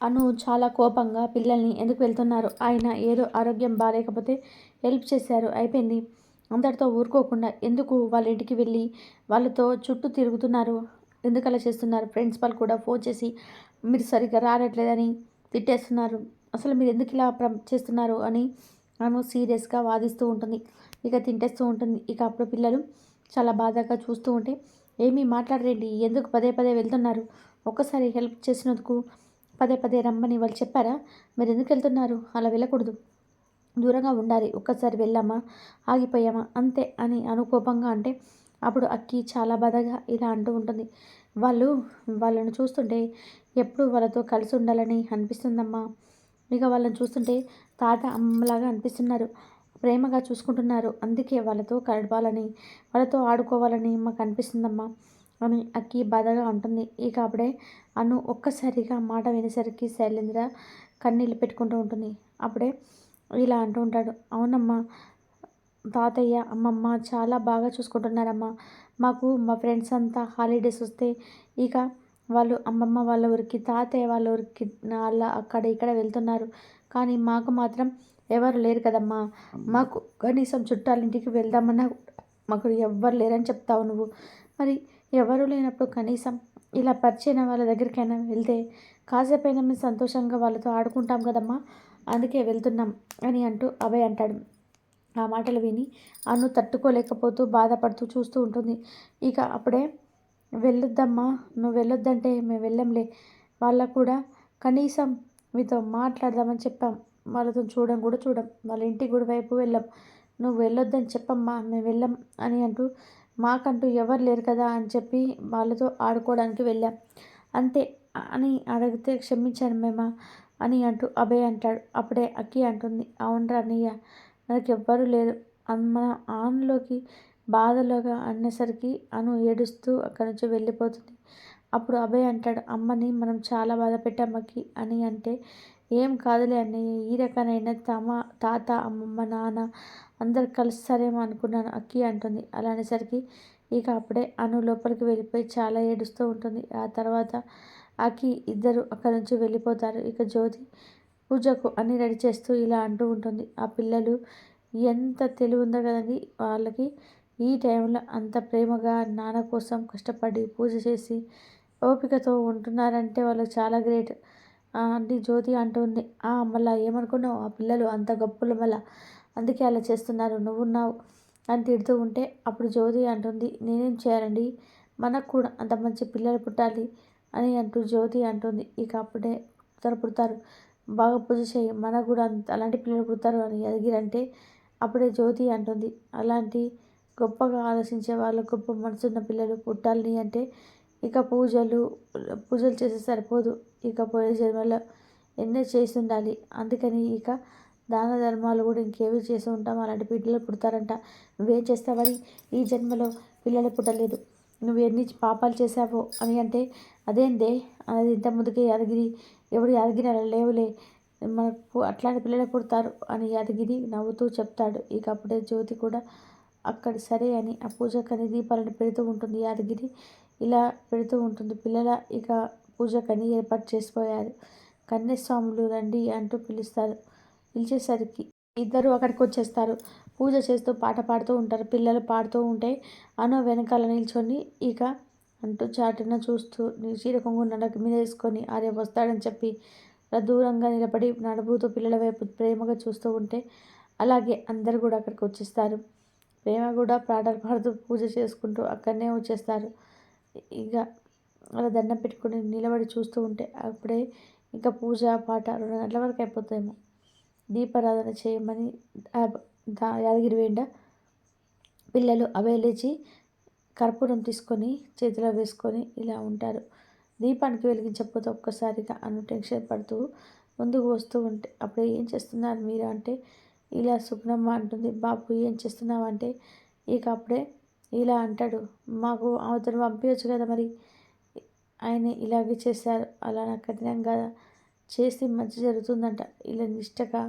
అను చాలా కోపంగా పిల్లల్ని ఎందుకు వెళ్తున్నారు? ఆయన ఏదో ఆరోగ్యం బాగాలేకపోతే హెల్ప్ చేశారు. అయిపోయింది. అందరితో ఊరుకోకుండా ఎందుకు వాళ్ళ ఇంటికి వెళ్ళి వాళ్ళతో చుట్టూ తిరుగుతున్నారు? ఎందుకు అలా చేస్తున్నారు? ప్రిన్సిపల్ కూడా ఫోన్ చేసి మీరు సరిగ్గా రారట్లేదని తిట్టేస్తున్నారు. అసలు మీరు ఎందుకు ఇలా ప్ర చేస్తున్నారు? అని అను సీరియస్గా వాదిస్తూ ఉంటుంది. ఇక తింటేస్తూ ఉంటుంది. ఇక అప్పుడు పిల్లలు చాలా బాధగా చూస్తూ ఉంటే ఏమీ మాట్లాడరేంటి ఎందుకు పదే పదే వెళ్తున్నారు? ఒక్కసారి హెల్ప్ చేసినందుకు పదే పదే రమ్మని వాళ్ళు చెప్పారా? మీరు ఎందుకు వెళ్తున్నారు? అలా వెళ్ళకూడదు. దూరంగా ఉండాలి. ఒక్కసారి వెళ్ళామా? ఆగిపోయామా? అంతే అని అనుకోపంగా అంటే అప్పుడు అక్కి చాలా బాధగా ఇలా అంటూ ఉంటుంది. వాళ్ళు వాళ్ళను చూస్తుంటే ఎప్పుడు వాళ్ళతో కలిసి ఉండాలని అనిపిస్తుందమ్మా. ఇక వాళ్ళని చూస్తుంటే తాత అమ్మలాగా అనిపిస్తున్నారు. ప్రేమగా చూసుకుంటున్నారు. అందుకే వాళ్ళతో గడపాలని వాళ్ళతో ఆడుకోవాలని మాకు అనిపిస్తుందమ్మా. అని అక్కి బాధగా ఉంటుంది ఇక అప్పుడే అను ఒక్కసారిగా మాట వినేసరికి శైలేంద్ర కన్నీళ్ళు పెట్టుకుంటూ ఉంటుంది. అప్పుడే ఇలా అంటూ ఉంటాడు. అవునమ్మా తాతయ్య అమ్మమ్మ చాలా బాగా చూసుకుంటున్నారమ్మా. మాకు మా ఫ్రెండ్స్ అంతా హాలిడేస్ వస్తే ఇక వాళ్ళు అమ్మమ్మ వాళ్ళ ఊరికి తాతయ్య వాళ్ళ ఊరికి వాళ్ళ అక్కడ ఇక్కడ వెళ్తున్నారు. కానీ మాకు మాత్రం ఎవరు లేరు కదమ్మా. మాకు కనీసం చుట్టాలింటికి వెళ్దామన్నా మాకు ఎవ్వరు లేరని చెప్తావు నువ్వు. మరి ఎవరు లేనప్పుడు కనీసం ఇలా పరిచయం వాళ్ళ దగ్గరికైనా వెళ్తే కాసేపైనా మేము సంతోషంగా వాళ్ళతో ఆడుకుంటాం కదమ్మా. అందుకే వెళ్తున్నాం అని అంటూ అభయ్ అంటాడు. ఆ మాటలు విని అను తట్టుకోలేకపోతూ బాధపడుతూ చూస్తూ ఉంటుంది. ఇక అప్పుడే వెళ్ళొద్దమ్మా నువ్వు వెళ్ళొద్దంటే మేము వెళ్ళంలే. వాళ్ళకు కూడా కనీసం మీతో మాట్లాడదామని చెప్పాం. వాళ్ళతో చూడం కూడా చూడం. వాళ్ళ ఇంటికి కూడా వైపు వెళ్ళాం. నువ్వు వెళ్ళొద్దని చెప్పమ్మా మేము వెళ్ళాం అని అంటూ మాకంటూ ఎవరు లేరు కదా అని చెప్పి వాళ్ళతో ఆడుకోవడానికి వెళ్ళాం. అంతే అని అడిగితే క్షమించాను మేమా అని అంటూ అభయ్ అంటాడు. అప్పుడే అక్కి అంటుంది అవునరా అన్నయ్య నాకు ఎవ్వరూ లేరు. మన ఆన్లోకి బాధలోగా అనేసరికి అను ఏడుస్తూ అక్కడి నుంచి వెళ్ళిపోతుంది. అప్పుడు అభయ్ అంటాడు అమ్మని మనం చాలా బాధ పెట్టామకి అని అంటే ఏం కాదులే అన్నయ్య ఈ రకమైన తమ తాత అమ్మమ్మ నాన్న అందరు కలుస్తారేమో అనుకున్నాను అక్కి అంటుంది. అలా అనేసరికి ఇక అప్పుడే అను లోపలికి వెళ్ళిపోయి చాలా ఏడుస్తూ ఉంటుంది. ఆ తర్వాత అక్కి ఇద్దరు అక్కడి నుంచి వెళ్ళిపోతారు. ఇక జ్యోతి పూజకు అన్ని రెడీ చేస్తూ ఇలా అంటూ ఉంటుంది. ఆ పిల్లలు ఎంత తెలివి ఉందో కదండి వాళ్ళకి ఈ టైంలో అంత ప్రేమగా నాన్న కోసం కష్టపడి పూజ చేసి ఓపికతో ఉంటున్నారంటే వాళ్ళు చాలా గ్రేట్. అని జ్యోతి అంటుంది. మళ్ళీ ఏమనుకున్నావు? ఆ పిల్లలు అంత గొప్పలు మళ్ళీ. అందుకే అలా చేస్తున్నారు. నువ్వున్నావు అని తిడుతూ ఉంటే. అప్పుడు జ్యోతి అంటుంది. నేనేం చేయాలండి? మనకు కూడా అంత మంచి పిల్లలు పుట్టాలి అని అంటూ జ్యోతి అంటుంది. ఇక అప్పుడే పుడతారు పుడతారు. బాగా పూజ చేయి. మనకు కూడా అంత అలాంటి పిల్లలు పుడతారు అని ఎదిగిరంటే అప్పుడే జ్యోతి అంటుంది. అలాంటి గొప్పగా ఆలోచించే వాళ్ళు గొప్ప మనసున్న పిల్లలు పుట్టాలని అంటే ఇక పూజలు పూజలు చేస్తే సరిపోదు. ఇక పోయే జన్మలో ఎన్నో చేసి ఉండాలి అందుకని ఇక దాన ధర్మాలు కూడా ఇంకేవి చేసి ఉంటాం. అలాంటి పిల్లలు పుడతారంట. నువ్వేం చేస్తావని ఈ జన్మలో పిల్లలు పుట్టలేదు. నువ్వు ఎన్ని పాపాలు చేశావో అని అంటే అదేందే? అది ఇంత ముందుకే యాదగిరి ఎవడు యాదగిరి అలా లేవులే. మనకు అట్లాంటి పిల్లలు పుడతారు అని యాదగిరి నవ్వుతూ చెప్తాడు. ఇక అప్పుడే జ్యోతి కూడా అక్కడ సరే అని ఆ పూజకని దీపాలను పెడుతూ ఉంటుంది యాదగిరి. ఇలా పెడుతూ ఉంటుంది. పిల్లల ఇక పూజకని ఏర్పాటు చేసిపోయారు. కన్యస్వాములు రండి అంటూ పిలుస్తారు. పిలిచేసరికి ఇద్దరు అక్కడికి వచ్చేస్తారు. పూజ చేస్తూ పాట పాడుతూ ఉంటారు. పిల్లలు పాడుతూ ఉంటే అను వెనకాల నిల్చొని ఇక అంటూ చాటున చూస్తూ చీర కొంగు నడక మీద వేసుకొని ఆరే వస్తాడని చెప్పి దూరంగా నిలబడి నడుపుతూ పిల్లల వైపు ప్రేమగా చూస్తూ ఉంటే అలాగే అందరు కూడా అక్కడికి వచ్చేస్తారు. ప్రేమ కూడా పాటలు పాడుతూ పూజ చేసుకుంటూ అక్కడనే వచ్చేస్తారు. ఇక అలా దండం పెట్టుకుని నిలబడి చూస్తూ ఉంటే అప్పుడే ఇంకా పూజ పాట రెండు గంటల వరకు అయిపోతాయేమో. దీపారాధన చేయమని యాదగిరి వేండ పిల్లలు అవే లేచి కర్పూరం తీసుకొని చేతిలో వేసుకొని ఇలా ఉంటారు. దీపానికి వెలిగించకపోతే ఒక్కసారిగా అను టెన్షన్ పడుతూ ముందుకు వస్తూ ఉంటే అప్పుడు ఏం చేస్తున్నారు మీరు అంటే ఇలా సుగ్నమ్మ అంటుంది బాబు ఏం చేస్తున్నావు అంటే? ఇక అప్పుడే ఇలా అంటాడు. మాకు అతను పంపించచ్చు కదా మరి? ఆయన ఇలాగే చేశారు. అలా నాకు కఠినంగా చేస్తే మంచి జరుగుతుందంట. ఇలా నిష్టగా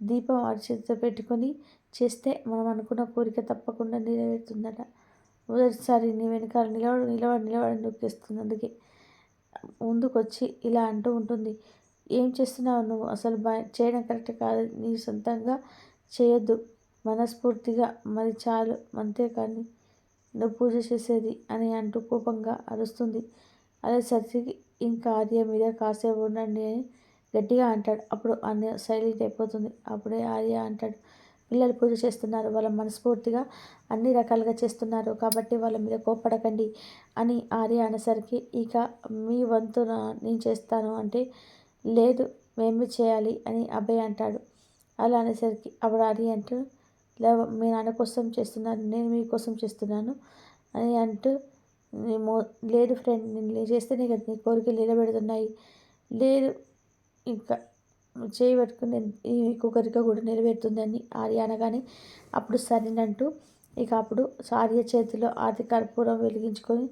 దీపం అరిచేతితో పెట్టుకొని చేస్తే మనం అనుకున్న కోరిక తప్పకుండా నెరవేరుతుందట. మొదటిసారి నీ వెనకాల నిలబడి నిలబడి నిలబడి నొక్కేస్తుంది. అందుకే ముందుకు వచ్చి ఇలా అంటూ ఉంటుంది. ఏం చేస్తున్నావు నువ్వు? అసలు బా చేయడం కరెక్ట్ కాదు. నీ సొంతంగా చేయొద్దు. మనస్ఫూర్తిగా. మరి చాలు. అంతేకాని నువ్వు పూజ చేసేది అని అంటూ కోపంగా అరుస్తుంది. అదే సత్యకి ఇంకా ఆర్య మీద కాసేపు ఉండండి అని గట్టిగా అంటాడు. అప్పుడు అన్ని సైలెంట్ అయిపోతుంది. అప్పుడే ఆర్య అంటాడు పిల్లలు పూజ చేస్తున్నారు. వాళ్ళ మనస్ఫూర్తిగా అన్ని రకాలుగా చేస్తున్నారు. కాబట్టి వాళ్ళ మీద కోపడకండి అని ఆర్య అనేసరికి ఇక మీ వంతున నేను చేస్తాను అంటే లేదు మేమే చేయాలి అని అబ్బాయి అంటాడు. అలా అనేసరికి అప్పుడు ఆర్య అంటూ లేదా మీ నాన్న కోసం చేస్తున్నాను నేను మీకోసం చేస్తున్నాను అని అంటూ మేము లేదు ఫ్రెండ్ నేను చేస్తేనే కదా నీ కోరికలు నిలబెడుతున్నాయి. లేదు ఇంకా చేయి పట్టుకుని ఇంకో కోరిక కూడా నెరవేరుతుందని ఆర్య అనగానే అప్పుడు సరేనంటూ ఇక అప్పుడు ఆర్య చేతిలో ఆది కర్పూరం వెలిగించుకొని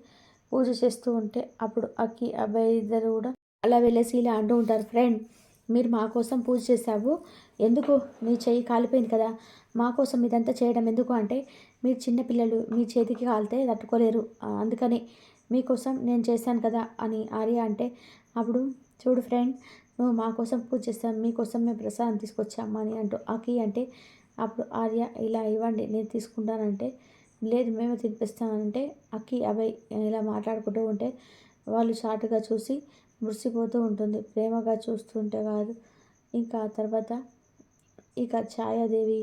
పూజ చేస్తూ ఉంటే అప్పుడు అక్కి అబ్బాయి ఇద్దరు కూడా అలా వెళ్ళేసి ఇలా అంటూ ఉంటారు. ఫ్రెండ్ మీరు మా కోసం పూజ చేశావు. ఎందుకు? నీ చేయి కాలిపోయింది కదా. మా కోసం ఇదంతా చేయడం ఎందుకు అంటే మీరు చిన్నపిల్లలు మీ చేతికి కాలితే తట్టుకోలేరు. అందుకని మీకోసం నేను చేశాను కదా అని ఆర్య అంటే అప్పుడు చూడు ఫ్రెండ్ నువ్వు మా కోసం పూజ చేస్తాను మీకోసం మేము ప్రసాదం తీసుకొచ్చాము అని అంటూ అకి అంటే అప్పుడు ఆర్య ఇలా ఇవ్వండి నేను తీసుకుంటానంటే లేదు మేమే తినిపిస్తామంటే అక్కి అభయ్ ఇలా మాట్లాడుకుంటూ ఉంటే వాళ్ళు షార్ట్గా చూసి మురిసిపోతూ ఉంటుంది. ప్రేమగా చూస్తుంటే కాదు. ఇంకా తర్వాత ఇక ఛాయాదేవి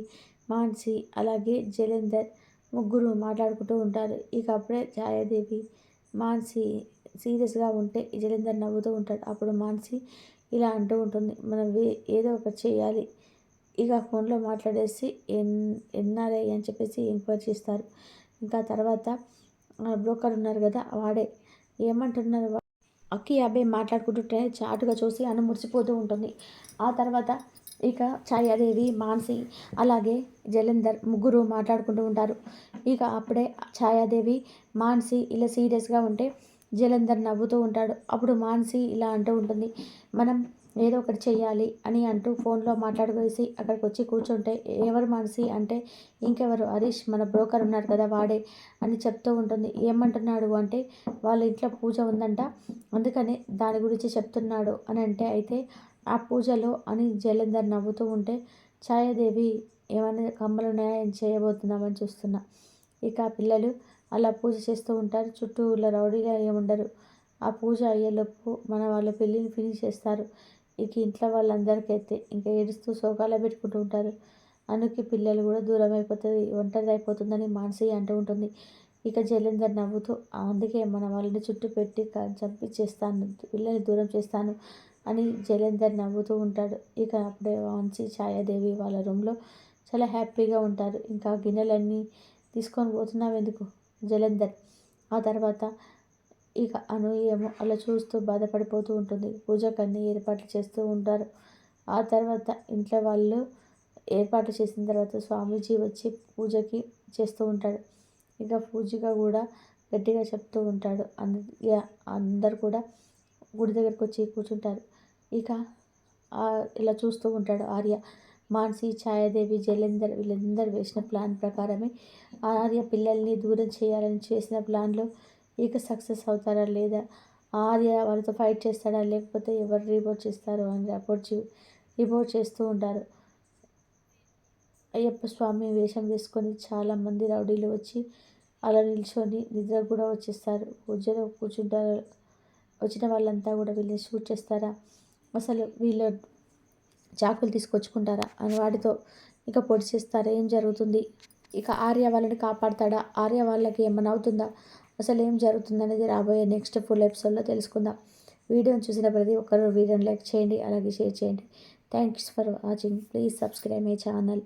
మాన్సి అలాగే జలేందర్ ముగ్గురు మాట్లాడుకుంటూ ఉంటారు. ఇక అప్పుడే ఛాయాదేవి మాన్సి సీరియస్గా ఉంటే జలేందర్ నవ్వుతూ ఉంటాడు. అప్పుడు మాన్సి ఇలా అంటూ ఉంటుంది. మనం ఏదో ఒకటి చేయాలి. ఇక ఫోన్లో మాట్లాడేసి ఎన్ ఎన్ఆర్ఐ అని చెప్పేసి ఎంక్వైరీ చేస్తారు. ఇంకా తర్వాత బ్రోకర్ ఉన్నారు కదా వాడే. ఏమంటున్నారు అక్కి అబ్బాయి మాట్లాడుకుంటుంటే చాటుగా చూసి అను మురిసిపోతూ ఉంటుంది. ఆ తర్వాత ఇక ఛాయాదేవి మాన్సి అలాగే జలంధర్ ముగ్గురు మాట్లాడుకుంటూ ఉంటారు. ఇక అప్పుడే ఛాయాదేవి మాన్సి ఇలా సీరియస్గా ఉంటే జలంధర్ నవ్వుతూ ఉంటాడు. అప్పుడు మాన్సి ఇలా అంటూ ఉంటుంది. మనం ఏదో ఒకటి చెయ్యాలి అని అంటూ ఫోన్లో మాట్లాడుకోసి అక్కడికి వచ్చి కూర్చుంటే ఎవరు మనసి అంటే ఇంకెవరు? హరీష్ మన బ్రోకర్ ఉన్నారు కదా వాడే అని చెప్తూ ఉంటుంది. ఏమంటున్నాడు అంటే వాళ్ళ ఇంట్లో పూజ ఉందంట అందుకని దాని గురించి చెప్తున్నాడు అని అంటే అయితే ఆ పూజలో అని జలంధర్ నవ్వుతూ ఉంటే ఛాయాదేవి ఏమైనా కమ్మలు న్యాయం చేయబోతున్నామని చూస్తున్నా ఇక పిల్లలు అలా పూజ చేస్తూ ఉంటారు. చుట్టూ ఊళ్ళో రౌడీగా ఏముండరు ఆ పూజ అయ్యేలోపు మన వాళ్ళ పెళ్ళిని ఫినిష్ చేస్తారు. ఇక ఇంట్లో వాళ్ళందరికైతే ఇంకా ఏడుస్తూ శోకాలు పెట్టుకుంటూ ఉంటారు. అనుకి పిల్లలు కూడా దూరం అయిపోతుంది ఒంటరి అయిపోతుందని మానసి అంటూ ఉంటుంది. ఇక జలేందర్ నవ్వుతూ అందుకే మన వాళ్ళని చుట్టూ పెట్టి చంపి చేస్తాను పిల్లల్ని దూరం చేస్తాను అని జలేందర్ నవ్వుతూ ఉంటాడు. ఇక అప్పుడే వంశీ ఛాయాదేవి వాళ్ళ రూమ్లో చాలా హ్యాపీగా ఉంటారు. ఇంకా గిన్నెలన్నీ తీసుకొని పోతున్నావు ఎందుకు జలంధర్? ఆ తర్వాత ఇక అను ఏమో అలా చూస్తూ బాధపడిపోతూ ఉంటుంది. పూజకు అన్ని ఏర్పాట్లు చేస్తూ ఉంటారు. ఆ తర్వాత ఇంట్లో వాళ్ళు ఏర్పాటు చేసిన తర్వాత స్వామీజీ వచ్చి పూజకి చేస్తూ ఉంటాడు. ఇక పూజగా కూడా గట్టిగా చెప్తూ ఉంటాడు. అంద అందరు కూడా గుడి దగ్గరకు వచ్చి కూర్చుంటారు. ఇక ఇలా చూస్తూ ఉంటాడు ఆర్య. మాన్సి ఛాయాదేవి జలేందర్ వీళ్ళందరూ వేసిన ప్లాన్ ప్రకారమే ఆర్య పిల్లల్ని దూరం చేయాలని చేసిన ప్లాన్లో ఇక సక్సెస్ అవుతారా లేదా? ఆర్య వాళ్ళతో ఫైట్ చేస్తాడా? లేకపోతే ఎవరు రిపోర్ట్ చేస్తారు? అని రిపోర్ట్ రిపోర్ట్ చేస్తూ ఉంటారు. అయ్యప్ప స్వామి వేషం వేసుకొని చాలామంది రౌడీలు వచ్చి అలా నిల్చొని నిద్ర కూడా వచ్చేస్తారు. పూజలో కూర్చుంటారు. వచ్చిన వాళ్ళంతా కూడా వీళ్ళని షూట్ చేస్తారా? అసలు వీళ్ళు చాకులు తీసుకొచ్చుకుంటారా? అని వాటితో ఇక పొడి చేస్తారా. ఏం జరుగుతుంది? ఇక ఆర్య వాళ్ళని కాపాడతాడా? ఆర్య వాళ్ళకి ఏమైనా అవుతుందా? అసలు ఏం జరుగుతుందనేది రాబోయే నెక్స్ట్ ఫుల్ ఎపిసోడ్లో తెలుసుకుందాం. వీడియోని చూసిన ప్రతి ఒక్కరు వీడియోని లైక్ చేయండి అలాగే షేర్ చేయండి. Thanks for watching. Please subscribe my channel.